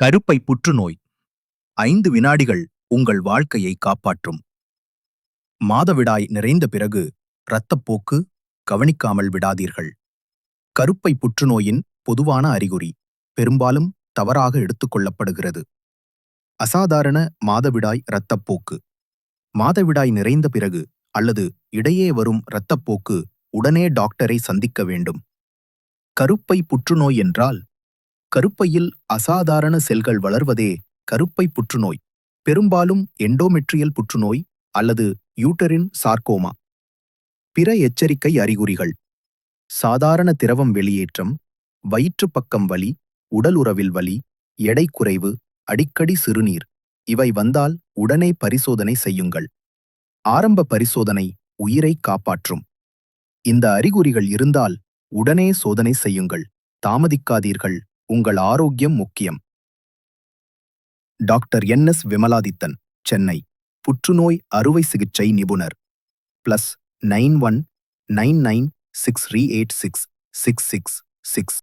கருப்பை புற்றுநோய். ஐந்து வினாடிகள் உங்கள் வாழ்க்கையை காப்பாற்றும். மாதவிடாய் நிறைந்த பிறகு இரத்தப்போக்கு கவனிக்காமல் விடாதீர்கள். கருப்பை புற்றுநோயின் பொதுவான அறிகுறி பெரும்பாலும் தவறாக எடுத்துக்கொள்ளப்படுகிறது அசாதாரண மாதவிடாய் இரத்தப்போக்கு மாதவிடாய் நிறைந்த பிறகு அல்லது இடையே வரும் இரத்தப்போக்கு உடனே டாக்டரை சந்திக்க வேண்டும். கருப்பை புற்றுநோய் என்றால் கருப்பையில் அசாதாரண செல்கள் வளர்வதே கருப்பை புற்றுநோய் பெரும்பாலும் எண்டோமெட்ரியல் புற்றுநோய் அல்லது யூட்டரின் சார்கோமா. பிற எச்சரிக்கை அறிகுறிகள். சாதாரண திரவம் வெளியேற்றம் வயிற்றுப் பக்கம் வலி உடலுறவில் வலி எடை குறைவு அடிக்கடி சிறுநீர் இவை வந்தால் உடனே பரிசோதனை செய்யுங்கள். ஆரம்ப பரிசோதனை உயிரை காப்பாற்றும். இந்த அறிகுறிகள் இருந்தால் உடனே சோதனை செய்யுங்கள். தாமதிக்காதீர்கள். உங்கள் ஆரோக்கியம் முக்கியம். Doctor N S Vimaladithan Chennai. புற்றுநோய் அறுவை சிகிச்சை நிபுணர். Plus nine one nine nine six three eight six six six six.